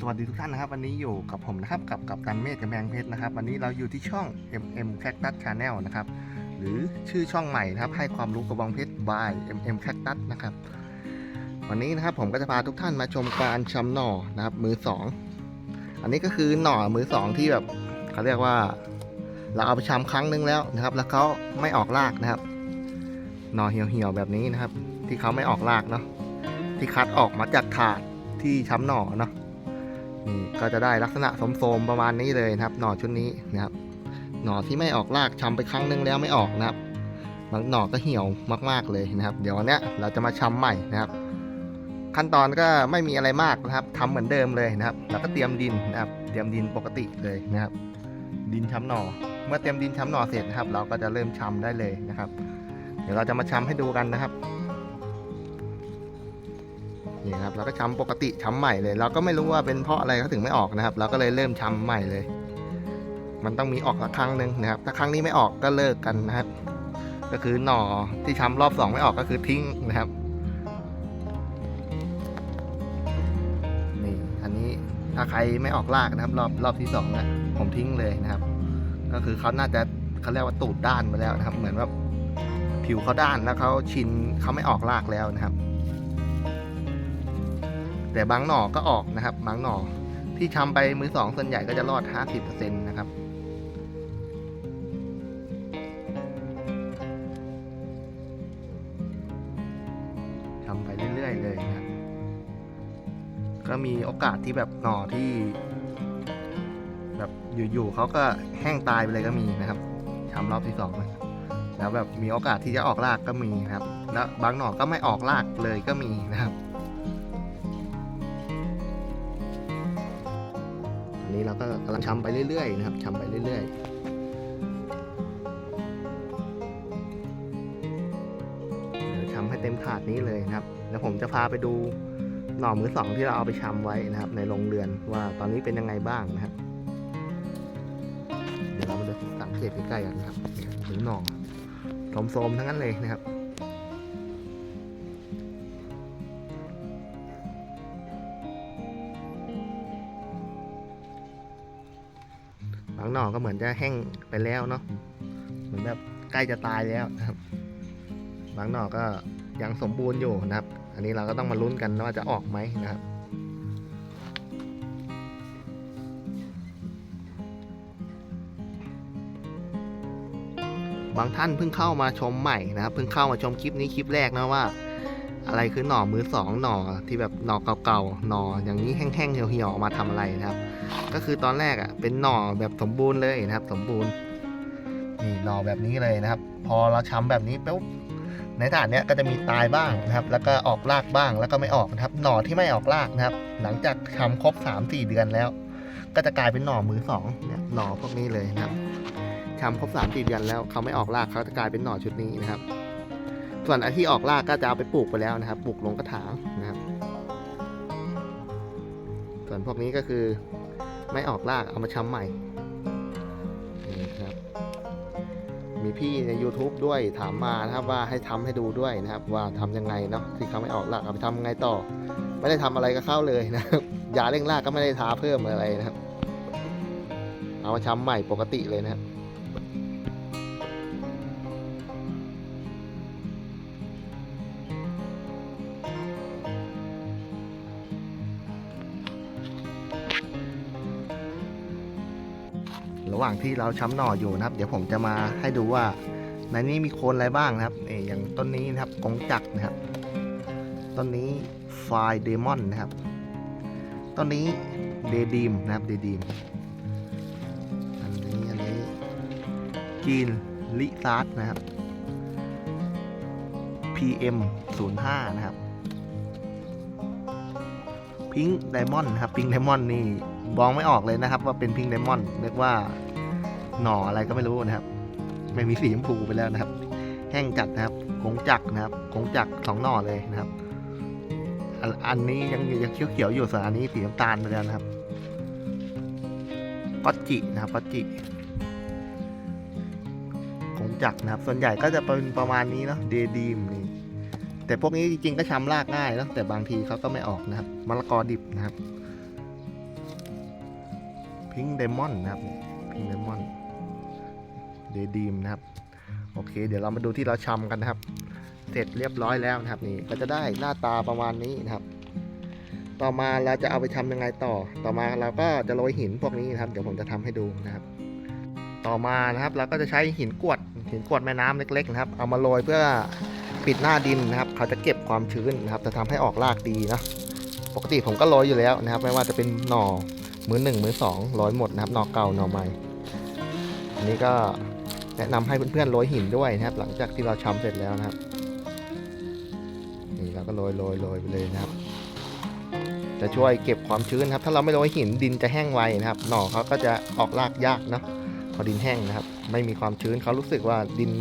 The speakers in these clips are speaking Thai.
สวัสดีทุกท่านนะครับ วันนี้อยู่กับผมนะครับกับกับตันเมฆกับแมงเพชรนะครับ วันนี้เราอยู่ที่ช่อง MM Cactus Channel นะครับ หรือชื่อช่องใหม่นะครับ ให้ความรู้กระบองเพชร by MM Cactus นะครับ วันนี้นะครับผมก็จะพาทุกท่านมาชมการชำหน่อนะครับ มือสองอันนี้ก็คือหน่อมือสองที่แบบเขาเรียกว่า เราเอาไปชำครั้งนึงแล้วนะครับ แล้วเขาไม่ออกรากนะครับ หน่อเหี่ยวๆแบบนี้นะครับ ที่เขาไม่ออกรากเนาะที่คัดออกมาจากถาดที่ช้ำหน่อเนาะ นี่ก็จะได้ลักษณะสมๆประมาณนี้เลยนะครับ หน่อชุดนี้นะครับ หน่อที่ไม่ออกรากช้ำไปครั้งนึงแล้วไม่ออกนะครับบางหน่อก็เหี่ยวมากๆเลยนะครับ เดี๋ยววันเนี้ยเราจะมาช้ำใหม่นะครับ ขั้นตอนก็ไม่มีอะไรมากนะครับทำเหมือนเดิมเลยนะครับ แล้วก็เตรียมดินนะครับ เตรียมดินปกติเลยนะครับ ดินช้ำหน่อ เมื่อเตรียมดินช้ำหน่อเสร็จนะครับ เราก็จะเริ่มช้ำได้เลยนะครับ เดี๋ยวเราจะมาช้ำให้ดูกันนะครับ นี่ครับเราก็ช้ำปกติช้ำใหม่เลย เราก็ไม่รู้ว่าเป็นเพราะอะไรเขาถึงไม่ออกนะครับ เราก็เลยเริ่มช้ำใหม่เลย มันต้องมีออกสักครั้งหนึ่งนะครับ ถ้าครั้งนี้ไม่ออกก็เลิกกันนะครับ ก็คือหน่อที่ช้ำรอบสองไม่ออกก็คือทิ้งนะครับนี่อันนี้ถ้าใครไม่ออกรากนะครับ รอบรอบที่สองนี่ยผมทิ้งเลยนะครับ ก็คือเขาน่าจะเขาเรียกว่าตูดด้านไปแล้วนะครับ เหมือนว่าผิวเขาด้านแล้วเขาชินเขาไม่ออกรากแล้วนะครับ แต่บางหน่อก็ออกนะครับ บางหน่อที่ชำไปมือสองส่วนใหญ่ก็จะรอด 50%นะครับทำไปเรื่อยๆเลยนะก็มีโอกาสที่แบบหน่อที่ แบบอยู่ๆเขาก็แห้งตายไปเลยก็มีนะครับทำรอบที่สองนะแล้วแบบมีโอกาสที่จะออกรากก็มีนะครับ แล้วบางหน่อก็ไม่ออกรากเลยก็มีนะครับ อันนี้เราก็กำลังชำไปเรื่อยๆนะครับชำไปเรื่อยๆเดี๋ยวชำให้เต็มถาดนี้เลยนะครับแล้วผมจะพาไปดูหน่อมือสองที่เราเอาไปชำไว้นะครับ ในโรงเรือนว่าตอนนี้เป็นยังไงบ้างนะครับ เดี๋ยวเรามาดูสังเกตใกล้ๆกันนะครับหรือหน่อโสมๆทั้งนั้นเลยนะครับ นอกก็เหมือนจะแห้งไปแล้วเนาะเหมือนแบบใกล้จะตายแล้วนะครับบางน่อก็ยังสมบูรณ์อยู่นะครับ อันนี้เราก็ต้องมาลุ้นกันว่าจะออกไหมนะครับบางท่านเพิ่งเข้ามาชมใหม่นะครับเพิ่งเข้ามาชมคลิปนี้คลิปแรกนะว่า อะไรคือหน่อมือสองหน่อที่แบบหน่อเก่าๆหน่ออย่างนี้แห้งๆเหี่ยวๆออกมาทำอะไรนะครับ ก็คือตอนแรกอะเป็นหน่อแบบสมบูรณ์เลยนะครับ สมบูรณ์นี่หน่อแบบนี้เลยนะครับ พอเราช้ำแบบนี้ปุ๊บในฐานเนี้ยก็จะมีตายบ้างนะครับ แล้วก็ออกรากบ้างแล้วก็ไม่ออกนะครับ หน่อที่ไม่ออกรากนะครับ หลังจากทำครบ 3 4 เดือนแล้ว ก็จะกลายเป็นหน่อมือสองเนี่ยหน่อพวกนี้เลยนะครับทำครบ3 4เดือนแล้วเขาไม่ออกรากเขาจะกลายเป็นหน่อชุดนี้นะครับ ส่วนอันที่ออกรากก็จะเอาไปปลูกไปแล้วนะครับ ปลูกลงกระถางนะครับ ส่วนพวกนี้ก็คือไม่ออกรากเอามาช้ำใหม่นี่ครับ มีพี่ใน YouTube ด้วยถามมานะครับว่าให้ทำให้ดูด้วยนะครับ ว่าทำยังไงเนาะที่เขาไม่ออกรากเอาไปทำยังไงต่อ ไม่ได้ทำอะไรกับเข้าเลยนะครับยาเร่งรากก็ไม่ได้ทาเพิ่มอะไรนะครับ เอามาช้ำใหม่ปกติเลยนะครับ ระหว่างที่เราช้ำหน่ออยู่นะครับ เดี๋ยวผมจะมาให้ดูว่าในนี้มีโคนอะไรบ้างนะครับนี่อย่างต้นนี้นะครับกงจักนะครับ ต้นนี้ไฟเดมอนนะครับ ต้นนี้เดดีมนะครับเดดีมอันนี้อันนี้จีนลิซาร์ดนะครับ PM 05นะครับพิงไดมอนด์นะครับพิงไดมอนด์นี่มองไม่ออกเลยนะครับ ว่าเป็นพิงไดมอนด์นึกว่า หน่ออะไรก็ไม่รู้นะครับ ไม่มีสีชมพูไปแล้วนะครับ แห้งจัดนะครับคงจักนะครับคงจักสองหน่อเลยนะครับ อันนี้ยังยังเขียวๆอยู่ส่วนอันนี้สีน้ำตาลไปแล้วนะครับก็จินะครับก็จิคงจักนะครับ ส่วนใหญ่ก็จะเป็นประมาณนี้เนาะเดดีมนี่แต่พวกนี้จริงๆก็ช้ำรากง่ายนะแต่บางทีเขาก็ไม่ออกนะครับมะละกอดิบนะครับพิงเดมอนนะครับพิงเดมอน เดดีมนะครับ โอเค เดี๋ยวเรามาดูที่เราชำกันนะครับ เสร็จเรียบร้อยแล้วนะครับนี่ก็จะได้หน้าตาประมาณนี้นะครับ ต่อมาเราจะเอาไปทำยังไงต่อ ต่อมาเราก็จะโรยหินพวกนี้นะครับ เดี๋ยวผมจะทำให้ดูนะครับ ต่อมานะครับเราก็จะใช้หินกวดหินกวดแม่น้ำเล็กๆนะครับ เอามาโรยเพื่อปิดหน้าดินนะครับ เขาจะเก็บความชื้นนะครับ จะทำให้ออกรากดีนะปกติผมก็โรยอยู่แล้วนะครับ ไม่ว่าจะเป็นหน่อมือหนึ่งมือสองโรยหมดนะครับหน่อเก่าหน่อใหม่อันนี้ก็ แนะนำให้เพื่อนๆโรยหินด้วยนะครับ หลังจากที่เราชำเสร็จแล้วนะครับนี่เราก็โรยโรยโรยไปเลยนะครับ จะช่วยเก็บความชื้นครับ ถ้าเราไม่โรยหินดินจะแห้งไวนะครับ หน่อเขาก็จะออกรากยากเนาะพอดินแห้งนะครับ ไม่มีความชื้นเขารู้สึกว่าดิน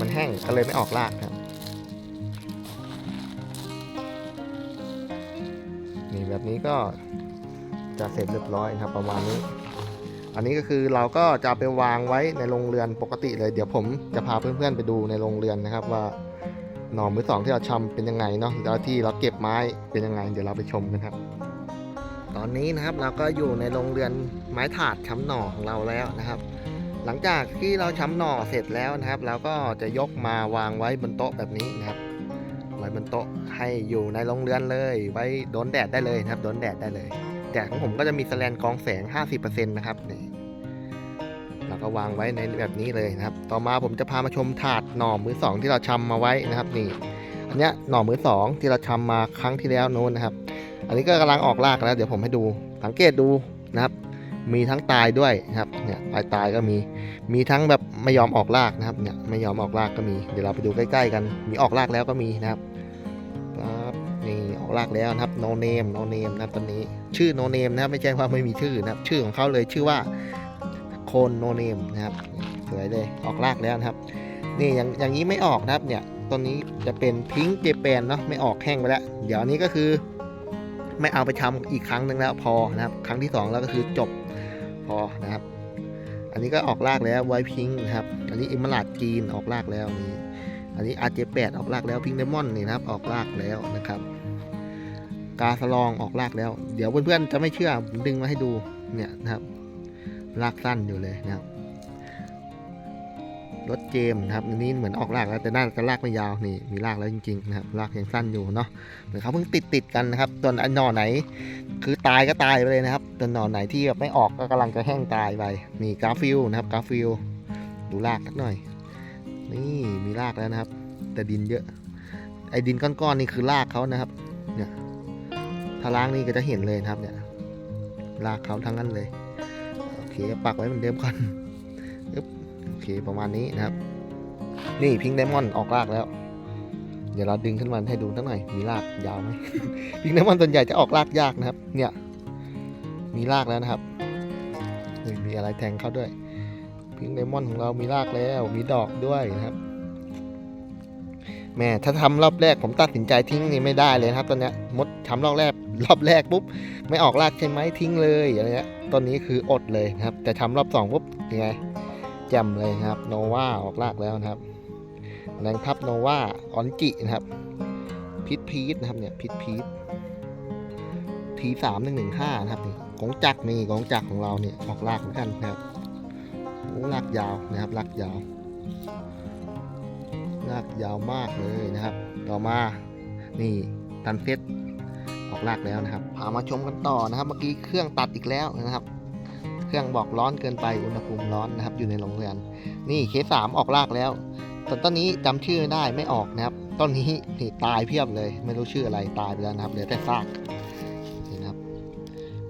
มันแห้งก็เลยไม่ออกรากครับนี่แบบนี้ก็จะเสร็จเรียบร้อยนะครับประมาณนี้ อันนี้ก็คือเราก็จะไปวางไว้ในโรงเรือนปกติเลย เดี๋ยวผมจะพาเพื่อนๆไปดูในโรงเรือนนะครับว่าหน่อมือสองที่เราชำเป็นยังไงเนาะแล้วที่เราเก็บไม้เป็นยังไง เดี๋ยวเราไปชมกันครับ ตอนนี้นะครับเราก็อยู่ในโรงเรือนไม้ถาดช้ำหน่อของเราแล้วนะครับ หลังจากที่เราช้ำหน่อเสร็จแล้วนะครับ เราก็จะยกมาวางไว้บนโต๊ะแบบนี้นะครับไว้บนโต๊ะให้อยู่ในโรงเรือนเลย ไว้โดนแดดได้เลยนะครับโดนแดดได้เลย แดดของผมก็จะมีแสแลนกองแสง 50%นะครับนี่เราก็วางไว้ในแบบนี้เลยนะครับ ต่อมาผมจะพามาชมถาดหน่อมือสองที่เราชำมาไว้นะครับนี่ อันเนี้ยหน่อมือสองที่เราชำมาครั้งที่แล้วโน้นนะครับ อันนี้ก็กำลังออกรากแล้ว เดี๋ยวผมให้ดู สังเกตดูนะครับ มีทั้งตายด้วยนะครับ เนี่ยตายตายก็มี มีทั้งแบบไม่ยอมออกรากนะครับ เนี่ยไม่ยอมออกรากก็มี เดี๋ยวเราไปดูใกล้ ๆ กัน มีออกรากแล้วก็มีนะครับนี่ออกรากแล้วนะครับ no name no name นะครับตอนนี้ ชื่อ no name นะครับไม่ใช่ว่าไม่มีชื่อนะครับ ชื่อของเขาเลยชื่อว่าโคน no name นะครับ สวยเลยออกรากแล้วนะครับ นี่อย่างอย่างนี้ไม่ออกนะครับเนี่ยต้นนี้จะเป็นพิงเจแปนเนาะไม่ออกแห้งไปแล้ว เดี๋ยวนี้ก็คือไม่เอาไปทำอีกครั้งหนึ่งแล้วพอนะครับ ครั้งที่สองแล้วก็คือจบพอนะครับ อันนี้ก็ออกรากแล้วไวพิงนะครับ อันนี้อิมลาดจีนออกรากแล้วนี่อันนี้อาร์เจแปดออกรากแล้วพิงเดมอนนี่นะครับออกรากแล้วนะครับ กาสลองออกรากแล้ว เดี๋ยวเพื่อนๆจะไม่เชื่อผมดึงมาให้ดูเนี่ยนะครับรากสั้นอยู่เลยนะครับรถเจมนะครับอันนี้เหมือนออกรากแล้วแต่น่าจะรากไม่ยาวนี่มีรากแล้วจริงๆนะครับรากยังสั้นอยู่เนาะเหมือนเขาเพิ่งติดติดกันนะครับตัวนอันหน่อไหน คือตายก็ตายไปเลยนะครับตัวนหน่อไหนที่แบบไม่ออกก็กำลังจะแห้งตายไปนี่กาฟิลนะครับกาฟิลดูรากสักหน่อย นี่มีรากแล้วนะครับ แต่ดินเยอะ ไอ้ดินก้อนๆนี่คือรากเขานะครับ ถ้าล้างนี่ก็จะเห็นเลยนะครับเนี่ยรากเขาทั้งนั้นเลยโอเคปักไว้เหมือนเดิมก่อนอึ๊บโอเคประมาณนี้นะครับ นี่พิงไดมอนด์ออกรากแล้ว เดี๋ยวเราดึงขึ้นมาให้ดูสักหน่อยมีรากยาวไหมพิงไดมอนด์ส่วนใหญ่จะออกรากยากนะครับ เนี่ยมีรากแล้วนะครับนี่มีอะไรแทงเข้าด้วยพิงไดมอนด์ของเรามีรากแล้วมีดอกด้วยนะครับ แม่ถ้าทำรอบแรกผมตัดสินใจทิ้งนี่ไม่ได้เลยครับตอนนี้มดทำรอบแรกรอบแรกปุ๊บไม่ออกรากใช่ไหมทิ้งเลยอะไรเงี้ยต้นนี้คืออดเลยครับ แต่ทำรอบสองปุ๊บยังไงแจ่มเลยครับโนวาออกรากแล้วนะครับแรงทับโนวาออนจินะครับพิษพีทนะครับเนี่ยพิษพีททีสามหนึ่งหนึ่งห้านะครับนี่กงจักรนี่กงจักรของเราเนี่ยออกรากเหมือนกันนะครับรากยาวนะครับรากยาว รากยาวมากเลยนะครับ ต่อมานี่ตันเฟสออกรากแล้วนะครับพามาชมกันต่อนะครับ เมื่อกี้เครื่องตัดอีกแล้วนะครับ เครื่องบอกร้อนเกินไปอุณหภูมิร้อนนะครับ อยู่ในโรงเรือน นี่เคสามออกรากแล้วต้นต้นนี้จำชื่อไม่ได้ไม่ออกนะครับต้นนี้นี่ตายเพียบเลย ไม่รู้ชื่ออะไรตายไปแล้วนะครับเหลือแต่ซากนี่นะครับ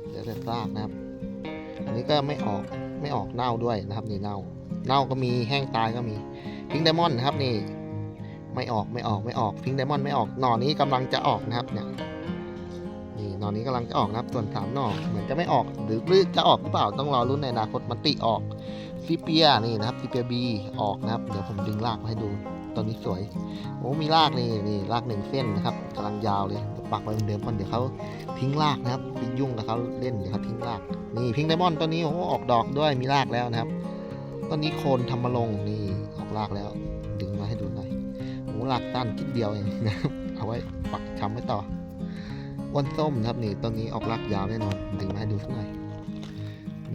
เหลือแต่ซากนะครับ อันนี้ก็ไม่ออกไม่ออกเน่าด้วยนะครับนี่เน่าเน่าก็มีแห้งตายก็มีพิงไดมอนด์นะครับนี่ ไม่ออกไม่ออกไม่ออกพิงไดมอนด์ไม่ออกหน่อนี้กำลังจะออกนะครับเนี่ยนี่หน่อนี้กำลังจะออกนะครับส่วนสามหน่อเหมือนจะไม่ออกหรือหรือจะออกหรือเปล่าต้องรอรุ่นในอนาคตมันติออกซิเปียนี่นะครับซิเปียบีออกนะครับเดี๋ยวผมดึงรากมาให้ดูตอนนี้สวยโอ้มีรากนี่นี่รากหนึ่งเส้นนะครับกำลังยาวเลยปักไว้เหมือนเดิมก่อนเดี๋ยวเขาทิ้งรากนะครับไปยุ่งกับเขาเล่นเดี๋ยวเขาทิ้งรากนี่พิงไดมอนด์ตัวนี้โอ้ออกดอกด้วยมีรากแล้วนะครับต้นนี้โคนทำมาลงนี่ออกรากแล้ว รากตั้นคิดเดียวเองนะเอาไว้ปักชำไว้ต่ออ้วนส้มนะครับนี่ต้นนี้ออกรากยาวแน่นอนดึงมาให้ดูสักหน่อย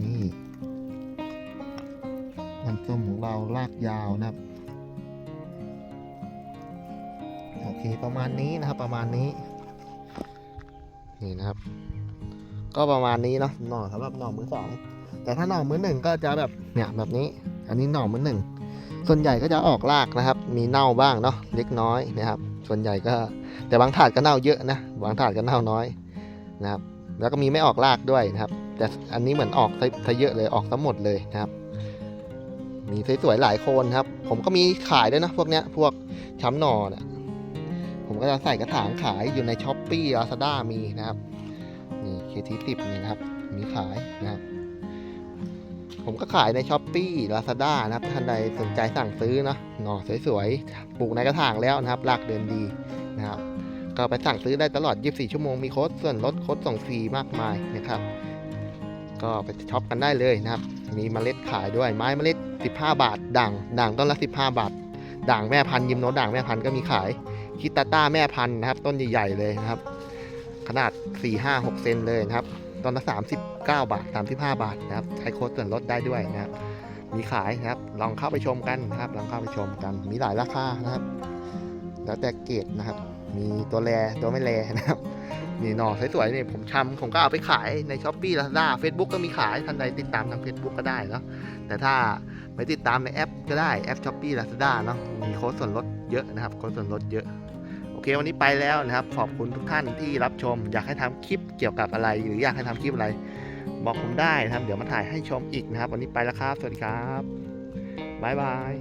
นี่น้ำส้มของเราลากยาวนะครับโอเคประมาณนี้นะครับ ประมาณนี้ นี่นะครับ ก็ประมาณนี้เนาะหน่อสำหรับหน่อมือสองแต่ถ้าหน่อมือหนึ่งก็จะแบบเนี่ยแบบนี้ อันนี้หน่อมือหนึ่ง ส่วนใหญ่ก็จะออกรากนะครับ มีเน่าบ้างเนาะเล็กน้อยนะครับ ส่วนใหญ่ก็แต่บางถาดก็เน่าเยอะนะบางถาดก็เน่าน้อยนะครับ แล้วก็มีไม่ออกรากด้วยนะครับ แต่อันนี้เหมือนออกซะเยอะเลยออกทั้งหมดเลยนะครับ มีสวยๆหลายโคนครับ ผมก็มีขายด้วยนะพวกเนี้ยพวกช้ำหนอเนี่ยผมก็จะใส่กระถางขายอยู่ในช้อปปี้ลาซาด้ามีนะครับนี่เคทีสิบนี่นะครับ มีขายนะครับ ผมก็ขายในช้อปปี้ลาซาด้านะครับท่านใดสนใจสั่งซื้อเนาะหน่อสวยๆ ปลูกในกระถางแล้วนะครับรากเดินดีนะครับ ก็ไปสั่งซื้อได้ตลอด 24 ชั่วโมง มีโค้ดส่วนลดโค้ดส่งฟรีมากมายนะครับ ก็ไปช็อปกันได้เลยนะครับ มีเมล็ดขายด้วย ไม้เมล็ด 15 บาท ด่าง ด่างต้นละ 15 บาท ด่างแม่พันธุ์ยิมโนด่างแม่พันธุ์ก็มีขาย คิตาต้าแม่พันธุ์นะครับ ต้นใหญ่ๆเลยนะครับ ขนาด 4 5 6 เซนเลยนะครับ ต้นละ 30 39 บาท 35 บาทนะครับ ใช้โค้ดส่วนลดได้ด้วยนะครับ มีขายนะครับ ลองเข้าไปชมกันนะครับ ลองเข้าไปชมกัน มีหลายราคานะครับ แล้วแต่เกรดนะครับ มีตัวแรตัวไม่แรนะครับ นี่หน่อสวยๆนี่ผมชำผมก็เอาไปขายในช้อปปี้ลาซาด้าเฟซบุ๊กก็มีขาย ท่านใดติดตามทาง Facebook ก็ได้เนาะ แต่ถ้าไปติดตามในแอปก็ได้แอปช้อปปี้ลาซาด้าเนาะ มีโค้ดส่วนลดเยอะนะครับ โค้ดส่วนลดเยอะโอเควันนี้ไปแล้วนะครับ ขอบคุณทุกท่านที่รับชม อยากให้ทำคลิปเกี่ยวกับอะไร หรืออยากให้ทำคลิปอะไร บอกผมได้นะครับ เดี๋ยวมาถ่ายให้ชมอีกนะครับ วันนี้ไปแล้วครับ สวัสดีครับบ๊ายบาย